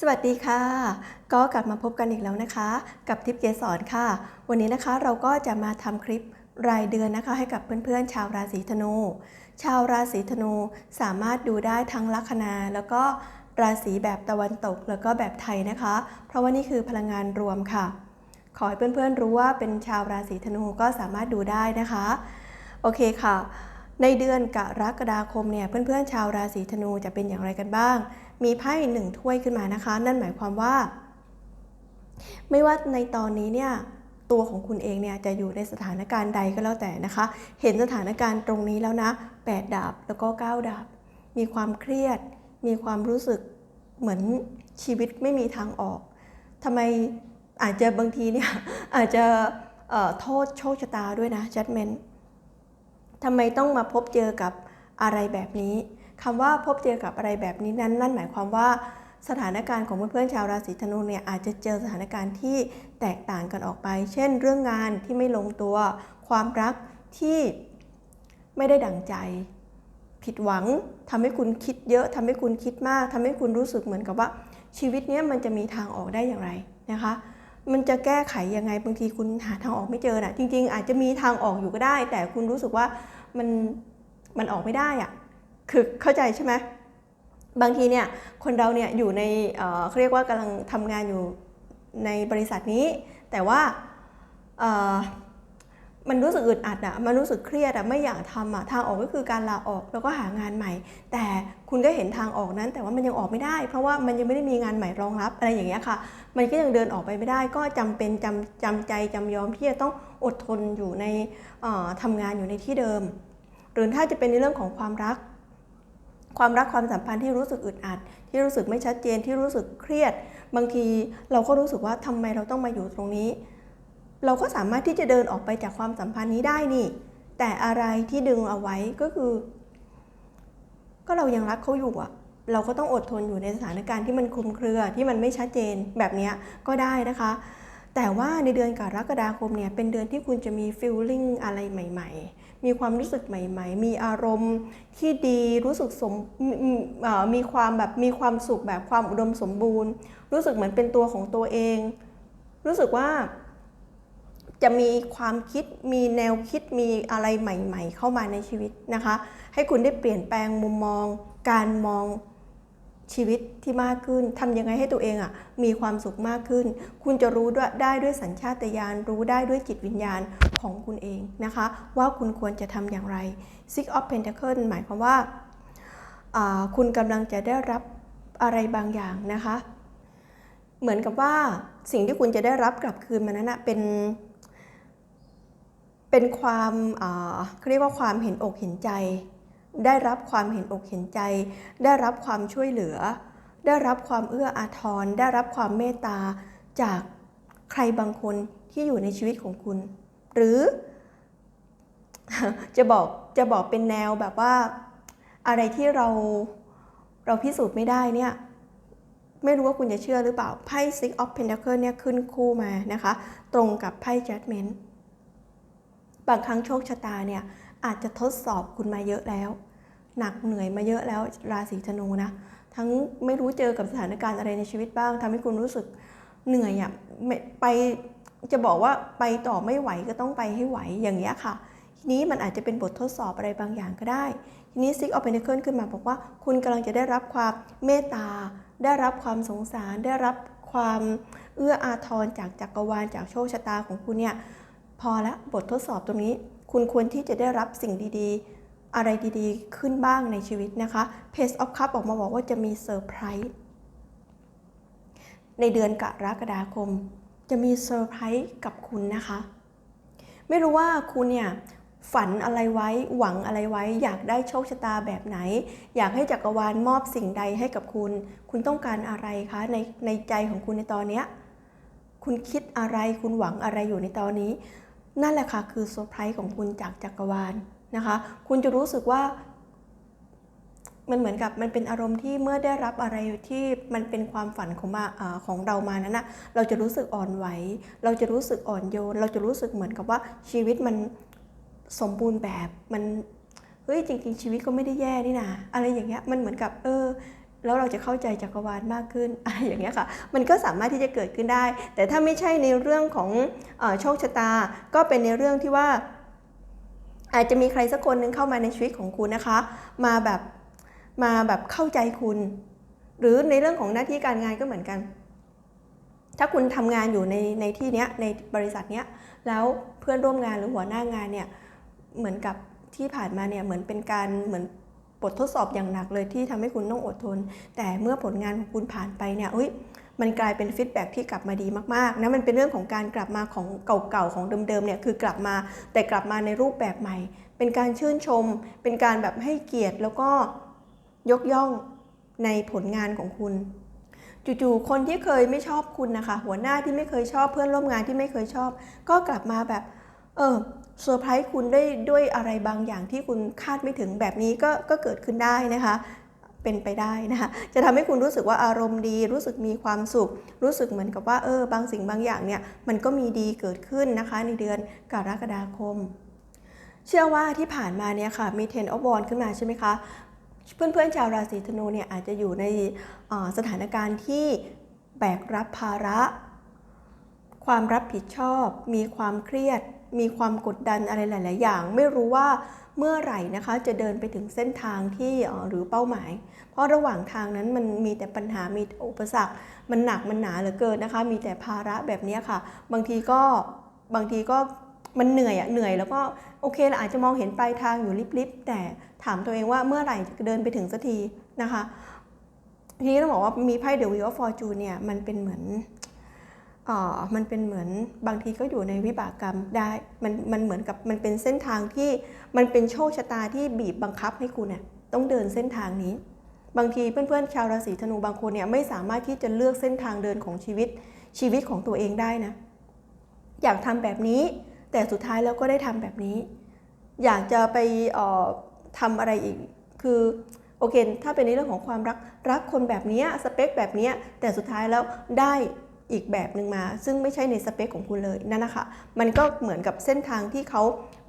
สวัสดีค่ะ ก็กลับมาพบกันอีกแล้วนะคะ กับทิปเกสรค่ะ วันนี้นะคะเราก็จะมาทำคลิปรายเดือนนะคะ ให้กับเพื่อนๆ ชาวราศีธนู ชาวราศีธนูสามารถดูได้ทั้งลัคนาแล้วก็ราศีแบบตะวันตกแล้วก็แบบไทยนะคะ เพราะว่านี่คือพลังงานรวมค่ะ ขอให้เพื่อนๆรู้ว่าเป็นชาวราศีธนูก็สามารถดูได้นะคะ โอเคค่ะ ในเดือนกรกฎาคมเนี่ยเพื่อนๆ ชาวราศีธนูจะเป็นอย่างไรกันบ้าง มีไพ่หนึ่งถ้วยขึ้นมานะคะ นั่นหมายความว่า ไม่ว่าในตอนนี้เนี่ยตัวของคุณเองเนี่ยจะอยู่ในสถานการณ์ใดก็แล้วแต่นะคะ เห็นสถานการณ์ตรงนี้แล้วนะ 8 ดาบแล้วก็ 9 ดาบ มีความเครียด มีความรู้สึกเหมือนชีวิตไม่มีทางออกทำไมอาจจะบางทีเนี่ยอาจจะโทษโชคชะตาด้วยนะ judgment ทำไมต้องมาพบเจอกับอะไรแบบนี้ คำว่าพบเจอกับอะไรแบบนี้นั้นนั่นหมายความว่าสถานการณ์ของเพื่อนๆชาวราศีธนูเนี่ยอาจจะเจอสถานการณ์ที่แตกต่างกันออกไป เช่น เรื่องงานที่ไม่ลงตัว ความรักที่ไม่ได้ดั่งใจ ผิดหวังทำให้คุณคิดเยอะทำให้คุณคิดมากทำให้คุณรู้สึกเหมือนกับว่า ชีวิตเนี้ยมันจะมีทางออกได้อย่างไรนะคะ มันจะแก้ไขยังไงบางทีคุณหาทางออกไม่เจอนะจริง ๆ อาจจะมีทางออกอยู่ก็ได้ แต่คุณรู้สึกว่ามันมันออกไม่ได้อะ คือเข้าใจใช่ไหมบางทีเนี่ยคนเราเนี่ยอยู่ในเขาเรียกว่ากำลังทำงานอยู่ในบริษัทนี้ แต่ว่ามันรู้สึกอึดอัดอะมันรู้สึกเครียดอะไม่อยากทำอะทางออกก็คือการลาออกแล้วก็หางานใหม่ แต่คุณก็เห็นทางออกนั้น แต่ว่ามันยังออกไม่ได้ เพราะว่ามันยังไม่ได้มีงานใหม่รองรับอะไรอย่างเงี้ยค่ะ มันก็ยังเดินออกไปไม่ได้ ก็จำเป็นจำจำใจจำยอมที่จะต้องอดทนอยู่ในเอ่อทำงานอยู่ในที่เดิม หรือถ้าจะเป็นในเรื่องของความรัก ความรักความสัมพันธ์ที่รู้สึกอึดอัด ที่รู้สึกไม่ชัดเจนที่รู้สึกเครียด บางทีเราก็รู้สึกว่าทำไมเราต้องมาอยู่ตรงนี้ เราก็สามารถที่จะเดินออกไปจากความสัมพันธ์นี้ได้นี่ แต่อะไรที่ดึงเอาไว้ก็คือ ก็เรายังรักเขาอยู่อะเราก็ต้องอดทนอยู่ในสถานการณ์ที่มันคลุมเครือที่มันไม่ชัดเจนแบบนี้ก็ได้นะคะ แต่ว่าในเดือนกรกฎาคมเนี่ยเป็นเดือนที่คุณจะมีฟีลลิ่งอะไรใหม่ ๆ มีความรู้สึกใหม่ๆ มีอารมณ์ที่ดีรู้สึกสมม,มีความแบบมีความสุขแบบความอุดมสมบูรณ์ รู้สึกเหมือนเป็นตัวของตัวเอง รู้สึกว่าจะมีความคิดมีแนวคิดมีอะไรใหม่ ๆ เข้ามาในชีวิตนะคะ ให้คุณได้เปลี่ยนแปลงมุมมอง การมอง ชีวิตที่มากขึ้นทำยังไงให้ตัวเองอะมีความสุขมากขึ้น คุณจะรู้ด้วยได้ด้วยสัญชาตญาณรู้ได้ด้วยจิตวิญญาณของคุณเองนะคะ ว่าคุณควรจะทำอย่างไร Six of Pentacles หมายความว่าคุณกำลังจะได้รับอะไรบางอย่างนะคะ เหมือนกับว่าสิ่งที่คุณจะได้รับกลับคืนมานั้นนะเป็น เป็นความเขาเรียกว่าความเห็นอกเห็นใจ ได้รับความเห็นอกเห็นใจ ได้รับความช่วยเหลือ ได้รับความเอื้ออาทร ได้รับความเมตตาจากใครบางคนที่อยู่ในชีวิตของคุณ หรือ จะบอกจะบอกเป็นแนวแบบว่า อะไรที่เราเราพิสูจน์ไม่ได้เนี่ยไม่รู้ว่าคุณจะเชื่อหรือเปล่า ไพ่ Six of Pentacles เนี่ยขึ้นคู่มานะคะ ตรงกับไพ่ Judgment บางครั้งโชคชะตาเนี่ยอาจจะทดสอบคุณมาเยอะแล้ว หนักเหนื่อยมาเยอะแล้วราศีธนูนะ ทั้งไม่รู้เจอกับสถานการณ์อะไรในชีวิตบ้างทำให้คุณรู้สึกเหนื่อยอะไม่ไปจะบอกว่าไปต่อไม่ไหวก็ต้องไปให้ไหวอย่างเงี้ยค่ะ ทีนี้มันอาจจะเป็นบททดสอบอะไรบางอย่างก็ได้ ทีนี้ซิกออฟเปนเคิลขึ้นมาบอกว่า คุณกำลังจะได้รับความเมตตา ได้รับความสงสาร ได้รับความเอื้ออาทรจากจักรวาลจากโชคชะตาของคุณเนี่ย พอแล้วบททดสอบตรงนี้ คุณควรที่จะได้รับสิ่งดีๆ อะไรดีๆ ขึ้นบ้างในชีวิตนะคะ Page of Cup ออกมาบอกว่าจะมีเซอร์ไพรส์ในเดือนกรกฎาคม จะมีเซอร์ไพรส์กับคุณนะคะ ไม่รู้ว่าคุณเนี่ยฝันอะไรไว้หวังอะไรไว้ อยากได้โชคชะตาแบบไหน อยากให้จักรวาลมอบสิ่งใดให้กับคุณ คุณต้องการอะไรคะในในใจของคุณในตอนเนี้ยคุณคิดอะไรคุณหวังอะไรอยู่ในตอนนี้ นั่นแหละค่ะคือเซอร์ไพรส์ของคุณจากจักรวาลนะคะ คุณจะรู้สึกว่ามันเหมือนกับมันเป็นอารมณ์ที่เมื่อได้รับอะไรที่มันเป็นความฝันของมาอของเรามานั้นนะเราจะรู้สึกอ่อนไหว เราจะรู้สึกอ่อนโยน เราจะรู้สึกเหมือนกับว่าชีวิตมันสมบูรณ์แบบมันเฮ้ยจริง ๆ ชีวิตก็ไม่ได้แย่นี่นะอะไรอย่างเงี้ยมันเหมือนกับเออ แล้วเราจะเข้าใจจักรวาลมากขึ้นอะไรอย่างเงี้ยค่ะ มันก็สามารถที่จะเกิดขึ้นได้ แต่ถ้าไม่ใช่ในเรื่องของอโชคชะตา ก็เป็นในเรื่องที่ว่า อาจจะมีใครสักคนหนึ่งเข้ามาในชีวิตของคุณนะคะ มาแบบมาแบบเข้าใจคุณ หรือในเรื่องของหน้าที่การงานก็เหมือนกัน ถ้าคุณทำงานอยู่ในในที่เนี้ยในบริษัทเนี้ยแล้วเพื่อนร่วมงานหรือหัวหน้างานเนี่ยเหมือนกับที่ผ่านมาเนี่ยเหมือนเป็นการเหมือน บททดสอบอย่างหนักเลยที่ทำให้คุณต้องอดทน แต่เมื่อผลงานของคุณผ่านไปเนี่ยเอ้ยมันกลายเป็นฟีดแบ็กที่กลับมาดีมากๆนะมันเป็นเรื่องของการกลับมาของเก่าๆของเดิมๆเนี่ยคือกลับมา แต่กลับมาในรูปแบบใหม่ เป็นการชื่นชม เป็นการแบบให้เกียรติแล้วก็ยกย่องในผลงานของคุณจู่ๆคนที่เคยไม่ชอบคุณนะคะ หัวหน้าที่ไม่เคยชอบเพื่อนร่วมงานที่ไม่เคยชอบ ก็กลับมาแบบ เออ เซอร์ไพรส์คุณได้ด้วยอะไรบางอย่างที่คุณคาดไม่ถึงแบบนี้ก็ก็เกิดขึ้นได้นะคะ เป็นไปได้นะคะ จะทำให้คุณรู้สึกว่าอารมณ์ดี รู้สึกมีความสุข รู้สึกเหมือนกับว่าเออบางสิ่งบางอย่างเนี่ยมันก็มีดีเกิดขึ้นนะคะ ในเดือนกรกฎาคม เชื่อว่าที่ผ่านมาเนี่ยค่ะมีเทนออฟวอนขึ้นมาใช่ไหมคะเพื่อนๆชาวราศีธนูเนี่ยอาจจะอยู่ในสถานการณ์ที่แบกรับภาระ ความรับผิดชอบ มีความเครียด มีความกดดันอะไรหลาย ๆ อย่าง ไม่รู้ว่าเมื่อไหร่นะคะจะเดินไปถึงเส้นทางที่หรือเป้าหมาย เพราะระหว่างทางนั้นมันมีแต่ปัญหามีอุปสรรค มันหนักมันหนาเหลือเกินนะคะ มีแต่ภาระแบบนี้ค่ะ บางทีก็บางทีก็มันเหนื่อยอะเหนื่อยแล้วก็โอเคเราอาจจะมองเห็นปลายทางอยู่ลิบๆแต่ถามตัวเองว่าเมื่อไหร่จะเดินไปถึงสักทีนะคะทีนี้ต้องบอกว่ามีไพ่เดวิลฟอร์จูเนี่ยมันเป็นเหมือน มันเป็นเหมือนบางทีก็อยู่ในวิบากกรรมได้ มันมันเหมือนกับมันเป็นเส้นทางที่มันเป็นโชคชะตาที่บีบบังคับให้คุณเนี่ยต้องเดินเส้นทางนี้ บางทีเพื่อนๆ ชาวราศีธนูบางคนเนี่ยไม่สามารถที่จะเลือกเส้นทางเดินของชีวิตชีวิตของตัวเองได้นะ อยากทำแบบนี้ แต่สุดท้ายแล้วก็ได้ทำแบบนี้ อยากจะไปออทำอะไรอีก คือโอเค ถ้าเป็นในเรื่องของความรักรักคนแบบนี้สเปคแบบนี้แต่สุดท้ายแล้วได้ อีกแบบหนึ่งมา ซึ่งไม่ใช่ในสเปคของคุณเลยนั่นนะคะมันก็เหมือนกับเส้นทางที่เขา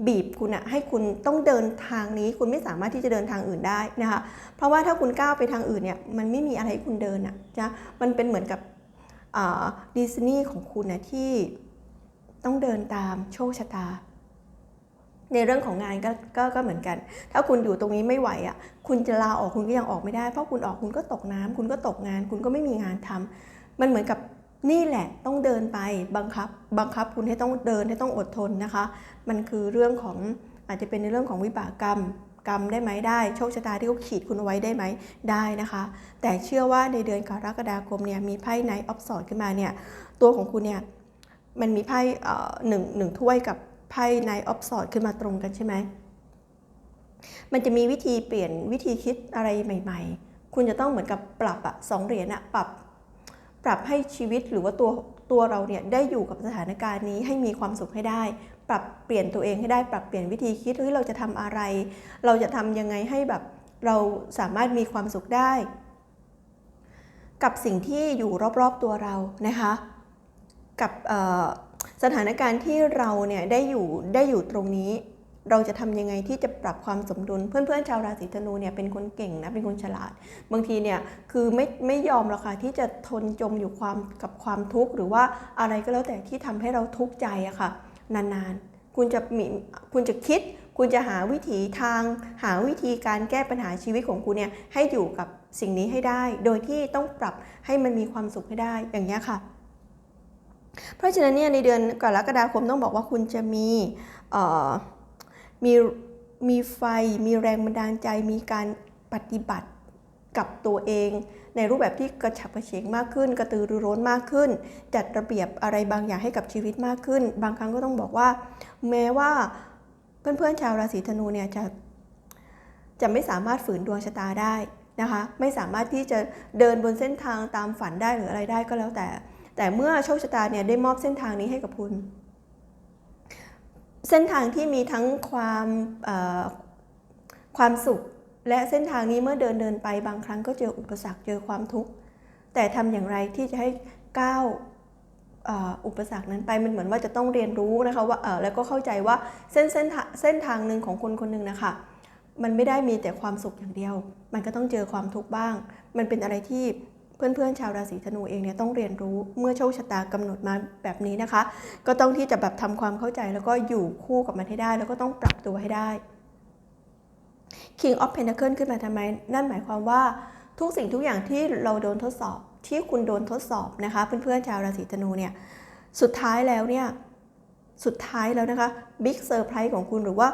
บีบคุณอะให้คุณต้องเดินทางนี้ คุณไม่สามารถที่จะเดินทางอื่นได้นะคะเพราะว่าถ้าคุณก้าวไปทางอื่นเนี่ยมันไม่มีอะไรให้คุณเดินอะจ้ะมันเป็นเหมือนกับดิสนีย์ของคุณนะที่ต้องเดินตามโชคชะตา ในเรื่องของงานก็กก็เหมือนกัน ถ้าคุณอยู่ตรงนี้ไม่ไหวอะคุณจะลาออกคุณก็ยังออกไม่ได้ เพราะคุณออกคุณก็ตกน้ำคุณก็ตกงาน คุณก็ไม่มีงานทำมันเหมือนกับ นี่แหละต้องเดินไปบังคับบังคับคุณให้ต้องเดินให้ต้องอดทนนะคะ มันคือเรื่องของอาจจะเป็นในเรื่องของวิบากกรรมกรรมได้ไหมได้ โชคชะตาที่เขาขีดคุณเอาไว้ได้ไหมได้นะคะ แต่เชื่อว่าในเดือนกรกฎาคมเนี่ยมีไพ่ไนท์ออฟสอดขึ้นมาเนี่ยตัวของคุณเนี่ยมันมีไพ่หนึ่งหนึ่งถ้วยกับไพ่ไนท์ออฟสอดขึ้นมาตรงกันใช่ไหมมันจะมีวิธีเปลี่ยนวิธีคิดอะไรใหม่ ๆ คุณจะต้องเหมือนกับปรับอะสองเหรียญอะปรับ ปรับให้ชีวิตหรือว่าตัวตัวเราเนี่ยได้อยู่กับสถานการณ์นี้ให้มีความสุขให้ได้ ปรับเปลี่ยนตัวเองให้ได้ ปรับเปลี่ยนวิธีคิดเฮ้ยเราจะทำอะไร เราจะทำยังไงให้แบบเราสามารถมีความสุขได้ กับสิ่งที่อยู่รอบๆตัวเรานะคะ กับสถานการณ์ที่เราเนี่ยได้อยู่ได้อยู่ตรงนี้ เราจะทำยังไงที่จะปรับความสมดุล เพื่อนๆชาวราศีธนูเนี่ยเป็นคนเก่งนะเป็นคนฉลาด บางทีเนี่ยคือไม่ไม่ยอมหรอกค่ะที่จะทนจมอยู่ความกับความทุกข์หรือว่าอะไรก็แล้วแต่ที่ทำให้เราทุกข์ใจอะค่ะ นานๆ คุณจะมีคุณจะคิด คุณจะหาวิถีทาง หาวิธีการแก้ปัญหาชีวิตของคุณเนี่ยให้อยู่กับสิ่งนี้ให้ได้ โดยที่ต้องปรับให้มันมีความสุขให้ได้อย่างนี้ค่ะเพราะฉะนั้นเนี่ยในเดือนกรกฎาคมต้องบอกว่าคุณจะมี มีมีไฟ มีแรงบันดาลใจ มีการปฏิบัติกับตัวเอง ในรูปแบบที่กระฉับกระเฉงมากขึ้น กระตือรือร้นมากขึ้น จัดระเบียบอะไรบางอย่างให้กับชีวิตมากขึ้น บางครั้งก็ต้องบอกว่า แม้ว่าเพื่อนๆชาวราศีธนูเนี่ยจะจะไม่สามารถฝืนดวงชะตาได้นะคะ ไม่สามารถที่จะเดินบนเส้นทางตามฝันได้หรืออะไรได้ก็แล้วแต่ แต่เมื่อโชคชะตาเนี่ยได้มอบเส้นทางนี้ให้กับคุณ เส้นทางที่มีทั้งความความสุข และเส้นทางนี้เมื่อเดินเดินไปบางครั้งก็เจออุปสรรคเจอความทุกข์แต่ทำอย่างไรที่จะให้ก้าวอุปสรรคนั้นไปมันเหมือนว่าจะต้องเรียนรู้นะคะว่าแล้วก็เข้าใจว่าเส้นเส้นเส้นทางหนึ่งของคนคนหนึ่งนะคะมันไม่ได้มีแต่ความสุขอย่างเดียว มันก็ต้องเจอความทุกข์บ้าง มันเป็นอะไรที่ เพื่อนๆชาวราศีธนูเองเนี่ยต้องเรียนรู้เมื่อโชคชะตากำหนดมาแบบนี้นะคะ ก็ต้องที่จะแบบทำความเข้าใจแล้วก็อยู่คู่กับมันให้ได้ แล้วก็ต้องปรับตัวให้ได้ King of Pentacle ขึ้นมาทำไม นั่นหมายความว่าทุกสิ่งทุกอย่างที่เราโดนทดสอบที่คุณโดนทดสอบนะคะ เพื่อนๆชาวราศีธนูเนี่ยสุดท้ายแล้วเนี่ยสุดท้ายแล้วนะคะบิ๊กเซอร์ไพรส์ของคุณหรือว่า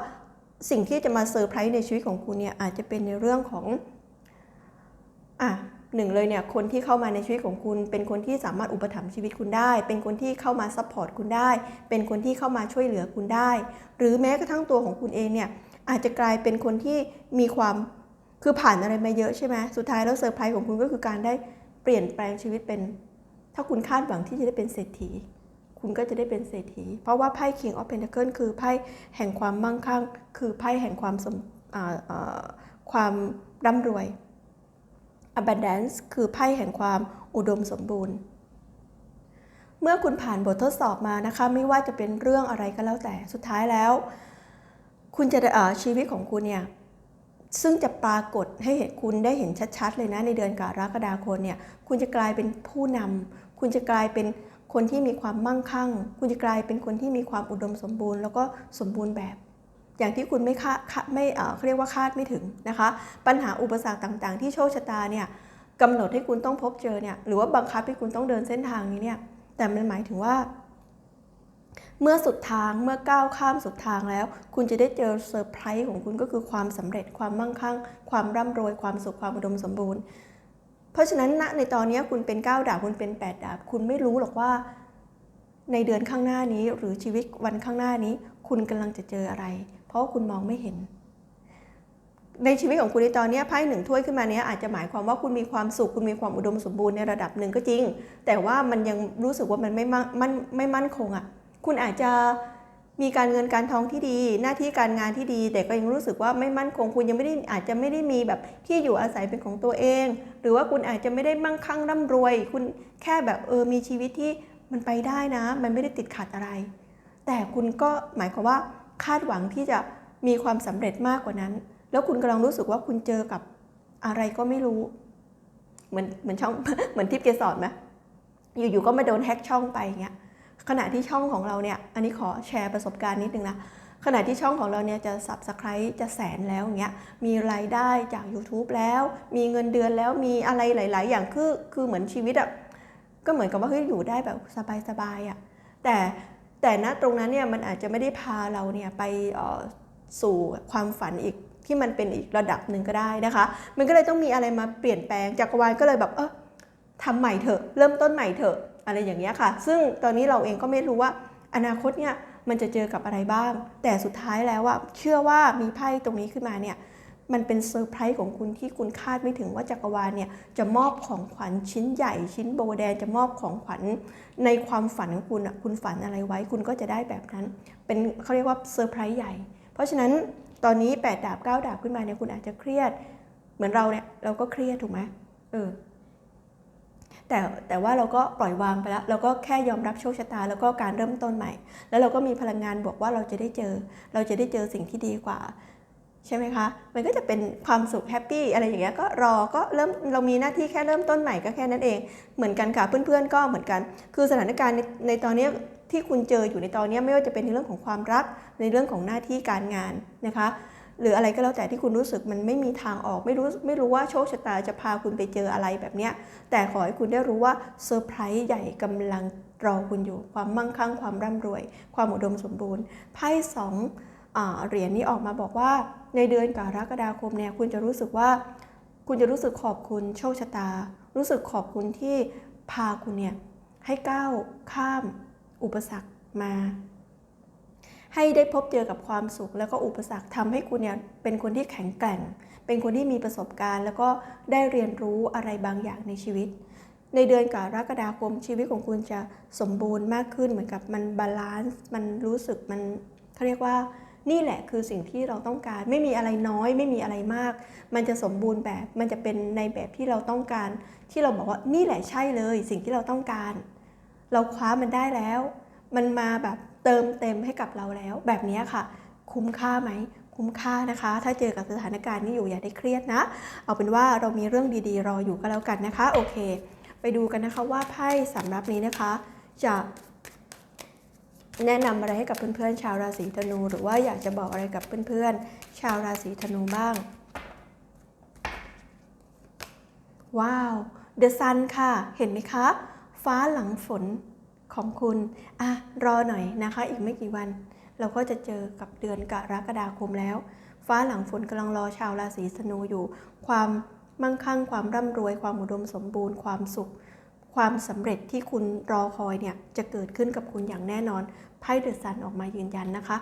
สิ่งที่จะมาเซอร์ไพรส์ในชีวิตของคุณเนี่ยอาจจะเป็นในเรื่องของอะ หนึ่งเลยเนี่ยคนที่เข้ามาในชีวิตของคุณ เป็นคนที่สามารถอุปถัมภ์ชีวิตคุณได้ เป็นคนที่เข้ามาซัพพอร์ตคุณได้ เป็นคนที่เข้ามาช่วยเหลือคุณได้ หรือแม้กระทั่งตัวของคุณเองเนี่ยอาจจะกลายเป็นคนที่มีความคือผ่านอะไรมาเยอะใช่ไหมสุดท้ายแล้วเซอร์ไพรส์ของคุณก็คือการได้เปลี่ยนแปลงชีวิตเป็น ถ้าคุณคาดหวังที่จะได้เป็นเศรษฐี คุณก็จะได้เป็นเศรษฐี เพราะว่าไพ่ King of Pentacle คือไพ่แห่งความมั่งคั่ง คือไพ่แห่งความสมความร่ำรวย Abundance คือไพ่แห่งความอุดมสมบูรณ์ เมื่อคุณผ่านบททดสอบมานะคะ ไม่ว่าจะเป็นเรื่องอะไรก็แล้วแต่สุดท้ายแล้ว คุณจะเออชีวิตของคุณเนี่ยซึ่งจะปรากฏให้เห็นคุณได้เห็นชัด ๆ เลยนะ ในเดือนกรกฎาคมเนี่ยคุณจะกลายเป็นผู้นำคุณจะกลายเป็นคนที่มีความมั่งคั่ง คุณจะกลายเป็นคนที่มีความอุดมสมบูรณ์ แล้วก็สมบูรณ์แบบ อย่างที่คุณไม่คาดไม่เขาเรียกว่าคาดไม่ถึงนะคะ ปัญหาอุปสรรคต่างๆ ที่โชคชะตาเนี่ยกำหนดให้คุณต้องพบเจอเนี่ยหรือว่าบังคับให้คุณต้องเดินเส้นทางนี้เนี่ยแต่มันหมายถึงว่า เมื่อสุดทางเมื่อก้าวข้ามสุดทางแล้ว คุณจะได้เจอเซอร์ไพรส์ของคุณก็คือความสำเร็จความมั่งคั่ง ความร่ำรวยความสุขความอุดมสมบูรณ์ เพราะฉะนั้นณในตอนนี้คุณเป็น9ดาบคุณเป็น8ดาบคุณไม่รู้หรอกว่า ในเดือนข้างหน้านี้หรือชีวิตวันข้างหน้านี้ คุณกำลังจะเจออะไร เพราะคุณมองไม่เห็น ในชีวิตของคุณในตอนนี้ไพ่หนึ่งถ้วยขึ้นมาเนี้ยอาจจะหมายความว่าคุณมีความสุขคุณมีความอุดมสมบูรณ์ในระดับหนึ่งก็จริง แต่ว่ามันยังรู้สึกว่ามันไม่มั่นมันไม่มั่นคงอะ่ะคุณอาจจะมีการเงินการทองที่ดี หน้าที่การงานที่ดี แต่ก็ยังรู้สึกว่าไม่มั่นคง คุณยังไม่ได้อาจจะไม่ได้มีแบบที่อยู่อาศัยเป็นของตัวเอง หรือว่าคุณอาจจะไม่ได้มั่งคั่งร่ำรวย คุณแค่แบบเออมีชีวิตที่มันไปได้นะ มันไม่ได้ติดขัดอะไร แต่คุณก็หมายความว่า คาดหวังที่จะมีความสำเร็จมากกว่านั้น แล้วคุณกำลังรู้สึกว่าคุณเจอกับอะไรก็ไม่รู้ เหมือนเหมือนช่องเหมือนทิปเกสรไหมอยู่ๆก็มาโดนแฮ็กช่องไปอย่างเงี้ยขณะที่ช่องของเราเนี่ย อันนี้ขอแชร์ประสบการณ์นิดนึงนะ ขณะที่ช่องของเราเนี่ยจะ subscribe จะแสนแล้วอย่างเงี้ย มีรายได้จาก YouTube แล้ว มีเงินเดือนแล้ว มีอะไรหลาย ๆ อย่าง คือ คือเหมือนชีวิตอะ่ะ ก็เหมือนกับว่าเฮ้ยอยู่ได้แบบสบายๆอะ่ะ แต่ แต่ณตรงนั้นเนี่ยมันอาจจะไม่ได้พาเราเนี่ยไปสู่ความฝันอีกที่มันเป็นอีกระดับหนึ่งก็ได้นะคะ มันก็เลยต้องมีอะไรมาเปลี่ยนแปลงจักรวาลก็เลยแบบเออทำใหม่เถอะ เริ่มต้นใหม่เถอะอะไรอย่างเงี้ยค่ะ ซึ่งตอนนี้เราเองก็ไม่รู้ว่าอนาคตเนี่ยมันจะเจอกับอะไรบ้าง แต่สุดท้ายแล้วว่าเชื่อว่ามีไพ่ตรงนี้ขึ้นมาเนี่ย มันเป็นเซอร์ไพรส์ของคุณที่คุณคาดไม่ถึงว่าจักรวาลเนี่ยจะมอบของขวัญชิ้นใหญ่ ชิ้นโบแดงจะมอบของขวัญในความฝันของคุณอะคุณฝันอะไรไว้ คุณก็จะได้แบบนั้น เป็นเขาเรียกว่าเซอร์ไพรส์ใหญ่ เพราะฉะนั้นตอนนี้ 8 ดาบ 9 ดาบขึ้นมาเนี่ยคุณอาจจะเครียด เหมือนเราเนี่ยเราก็เครียดถูกไหมเออแต่แต่ว่าเราก็ปล่อยวางไปแล้ว เราก็แค่ยอมรับโชคชะตา แล้วก็การเริ่มต้นใหม่ แล้วเราก็มีพลังงานบอกว่าเราจะได้เจอ เราจะได้เจอสิ่งที่ดีกว่า ใช่ไหมคะ มันก็จะเป็นความสุขแฮปปี้อะไรอย่างเงี้ยก็รอก็เริ่มเรามีหน้าที่แค่เริ่มต้นใหม่ก็แค่นั้นเอง เหมือนกันค่ะเพื่อนๆก็เหมือนกัน คือสถานการณ์ในในตอนนี้ที่คุณเจออยู่ในตอนนี้ไม่ว่าจะเป็นในเรื่องของความรักในเรื่องของหน้าที่การงานนะคะ หรืออะไรก็แล้วแต่ที่คุณรู้สึกมันไม่มีทางออกไม่รู้ไม่รู้ว่าโชคชะตาจะพาคุณไปเจออะไรแบบเนี้ยแต่ขอให้คุณได้รู้ว่าเซอร์ไพรส์ใหญ่กำลังรอคุณอยู่ความมั่งคั่งความร่ำรวย ความอุดมสมบูรณ์ไพ่สอง เหรียญนี้ออกมาบอกว่าในเดือนกรกฎาคมเนี่ยคุณจะรู้สึกว่าคุณจะรู้สึกขอบคุณโชคชะตา รู้สึกขอบคุณที่พาคุณเนี่ยให้ก้าวข้ามอุปสรรคมา ให้ได้พบเจอกับความสุข แล้วก็อุปสรรคทำให้คุณเนี่ยเป็นคนที่แข็งแกร่ง เป็นคนที่มีประสบการณ์ แล้วก็ได้เรียนรู้อะไรบางอย่างในชีวิต ในเดือนกรกฎาคมชีวิตของคุณจะสมบูรณ์มากขึ้นเหมือนกับมันบาลานซ์มันรู้สึกมันเขาเรียกว่า นี่แหละคือสิ่งที่เราต้องการ ไม่มีอะไรน้อย ไม่มีอะไรมาก มันจะสมบูรณ์แบบ มันจะเป็นในแบบที่เราต้องการ ที่เราบอกว่านี่แหละใช่เลย สิ่งที่เราต้องการ เราคว้ามันได้แล้ว มันมาแบบเติมเต็มให้กับเราแล้ว แบบนี้ค่ะ คุ้มค่าไหมคุ้มค่านะคะ ถ้าเจอกับสถานการณ์นี้อยู่อย่าได้เครียดนะ เอาเป็นว่าเรามีเรื่องดีๆ รออยู่ก็แล้วกันนะคะ โอเค ไปดูกันนะคะว่าไพ่สำรับนี้นะคะ จะ แนะนำอะไรให้กับเพื่อนๆชาวราศีธนู หรือว่าอยากจะบอกอะไรกับเพื่อนๆชาวราศีธนูบ้าง ว้าว The Sun ค่ะ เห็นไหมคะ ฟ้าหลังฝนของคุณอะรอหน่อยนะคะ อีกไม่กี่วัน เราก็จะเจอกับเดือนกรกฎาคมแล้ว ฟ้าหลังฝนกำลังรอชาวราศีธนูอยู่ ความมั่งคั่งความร่ำรวย ความอุดมสมบูรณ์ความสุข ความสำเร็จที่คุณรอคอยเนี่ยจะเกิดขึ้นกับคุณอย่างแน่นอนไพ่เดอะซันออกมายืนยันนะคะ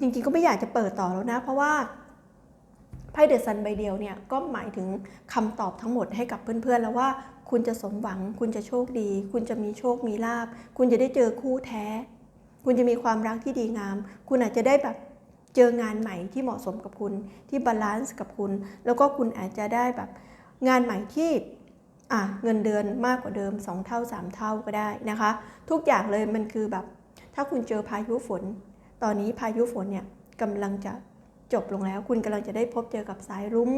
จริงๆก็ไม่อยากจะเปิดต่อแล้วนะ เพราะว่าไพ่เดอะซันใบเดียวเนี่ยก็หมายถึงคำตอบทั้งหมดให้กับเพื่อนๆ แล้วว่าคุณจะสมหวัง คุณจะโชคดี คุณจะมีโชคมีลาบ คุณจะได้เจอคู่แท้ คุณจะมีความรักที่ดีงาม คุณอาจจะได้แบบเจองานใหม่ที่เหมาะสมกับคุณที่บาลานซ์กับคุณ แล้วก็คุณอาจจะได้แบบงานใหม่ที่ อะเงินเดือนมากกว่าเดิม 2 เท่า 3 เท่าก็ได้นะคะ ทุกอย่างเลยมันคือแบบ ถ้าคุณเจอพายุฝน ตอนนี้พายุฝนเนี่ยกำลังจะจบลงแล้ว คุณกำลังจะได้พบเจอกับสายรุ้ง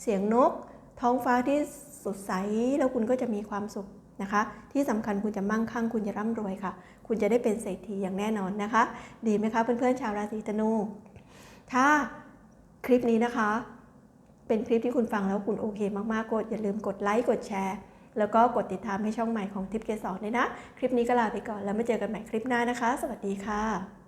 เสียงนก ท้องฟ้าที่สดใสแล้วคุณก็จะมีความสุขนะคะ ที่สำคัญคุณจะมั่งคั่งคุณจะร่ำรวยค่ะ คุณจะได้เป็นเศรษฐีอย่างแน่นอนนะคะ ดีไหมคะเพื่อนๆชาวราศีธนู ถ้าคลิปนี้นะคะ เป็นคลิปที่คุณฟังแล้วคุณโอเคมากๆก็อย่าลืมกดไลค์กดแชร์แล้วก็กดติดตามให้ช่องใหม่ของทิปเกสรด้วยนะ คลิปนี้ก็ลาไปก่อนแล้วมาเจอกันใหม่คลิปหน้านะคะ สวัสดีค่ะ